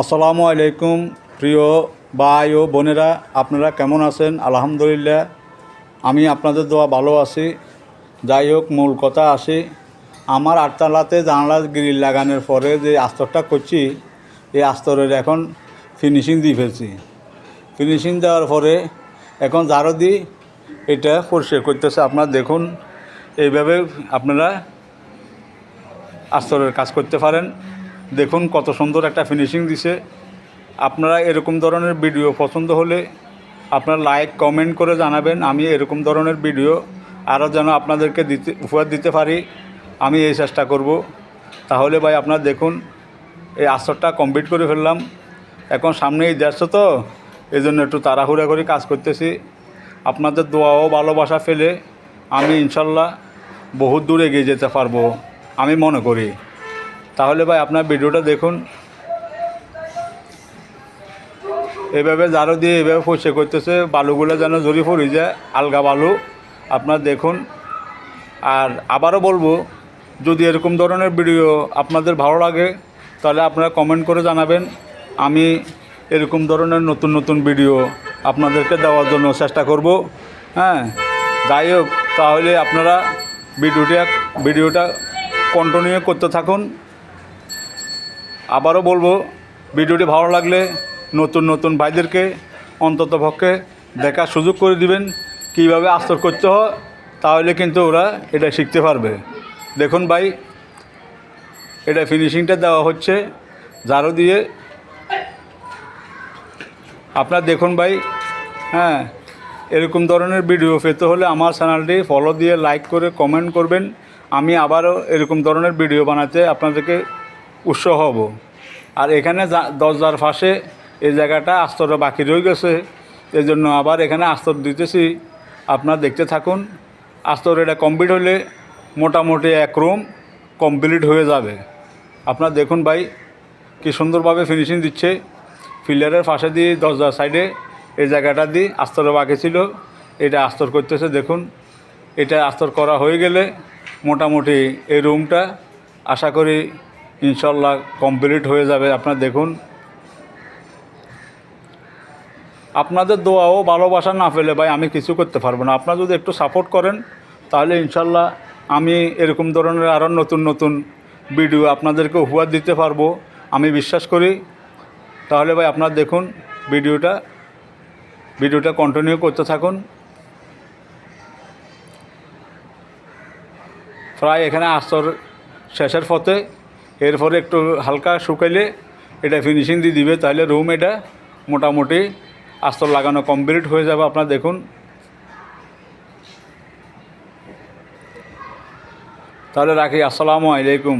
আসসালামু আলাইকুম, প্রিয় ভাই ও বোনেরা, আপনারা কেমন আছেন? আলহামদুলিল্লাহ, আমি আপনাদের দোয়া ভালো আছি। যাই হোক, মূল কথা আসি। আমার আটতলাতে জানলা গ্রিল লাগানোর পরে যে আস্তরটা করছি, এই আস্তরের এখন ফিনিশিং দিয়ে ফেলছি। ফিনিশিং দেওয়ার পরে এখন জারো দিই এটা পরিষ্কার করতেছে। আপনারা দেখুন, এইভাবে আপনারা আস্তরের কাজ করতে পারেন। দেখুন কত সুন্দর একটা ফিনিশিং দিছে। আপনারা এরকম ধরনের ভিডিও পছন্দ হলে আপনারা লাইক কমেন্ট করে জানাবেন, আমি এরকম ধরনের ভিডিও আরও যেন আপনাদেরকে দিতে, উপহার দিতে পারি, আমি এই চেষ্টা করব। তাহলে ভাই আপনারা দেখুন, এই আসরটা কমপ্লিট করে ফেললাম। এখন সামনে এই দেশ তো এই জন্য একটু তাড়াহুড়া করে কাজ করতেছি। আপনাদের দোয়া ও ভালোবাসা ফেলে আমি ইনশাল্লাহ বহুত দূর এগিয়ে যেতে পারব, আমি মনে করি। তাহলে ভাই আপনার ভিডিওটা দেখুন। এভাবে জারো দিয়ে এভাবে পরিষ্কার করতেছে, বালুগুলো যেন জড়ি পড়ে যায়, আলগা বালু। আপনার দেখুন। আর আবারও বলব, যদি এরকম ধরনের ভিডিও আপনাদের ভালো লাগে, তাহলে আপনারা কমেন্ট করে জানাবেন। আমি এরকম ধরনের নতুন নতুন ভিডিও আপনাদেরকে দেওয়ার জন্য চেষ্টা করব। হ্যাঁ যাই হোক, তাহলে আপনারা ভিডিওটা ভিডিওটা কন্টিনিউ করতে থাকুন। আবারও বলব, ভিডিওটি ভালো লাগলে নতুন নতুন ভাইদেরকে অন্তত পক্ষে দেখার সুযোগ করে দিবেন, কীভাবে আস্তর করতে হয়, তাহলে কিন্তু ওরা এটা শিখতে পারবে। দেখুন ভাই, এটা ফিনিশিংটা দেওয়া হচ্ছে, ঝাড়ু দিয়ে। আপনার দেখুন ভাই হ্যাঁ এরকম ধরনের ভিডিও পেতে হলে আমার চ্যানেলটি ফলো দিয়ে লাইক করে কমেন্ট করবেন। আমি আবারও এরকম ধরনের ভিডিও বানাতে আপনাদেরকে উৎসাহ হব। আর এখানে দরজার পাশে এই জায়গাটা আস্তর বাকি রয়ে গেছে। এই জন্য আবার এখানে আস্তর দিতেছি। আপনারা দেখতে থাকুন, আস্তর এটা কমপ্লিট হলে মোটামুটি এক রুম কমপ্লিট হয়ে যাবে। আপনারা দেখুন ভাই, কি সুন্দরভাবে ফিনিশিং দিচ্ছে। ফিল্ডারের পাশে দিয়ে দরজার সাইডে এই জায়গাটা দিয়ে আস্তর বাকি ছিল। এটা আস্তর করতেছে, দেখুন। এটা আস্তর করা হয়ে গেলে মোটামুটি এই রুমটা আশা করি ইনশাল্লাহ কমপ্লিট হয়ে যাবে। আপনার দেখুন। আপনাদের দোয়া ও ভালোবাসা না পেলে ভাই, আমি কিছু করতে পারব না। আপনারা যদি একটু সাপোর্ট করেন, তাহলে ইনশাল্লাহ আমি এরকম ধরনের আরও নতুন নতুন ভিডিও আপনাদেরকে উপহার দিতে পারব। আমি বিশ্বাস করি। তাহলে ভাই, আপনার দেখুন ভিডিওটা। ভিডিওটা কন্টিনিউ করতে থাকুন। প্রায় এখানে আস্তর শেষের পথে এরপরে একটু হালকা শুকাইলে এটা ফিনিশিং দিয়ে দিবে, তাহলে রুম এটা মোটামুটি আস্তর লাগানো কমপ্লিট হয়ে যাবে আপনার দেখুন। তাহলে রাখি, আসসালামু আলাইকুম।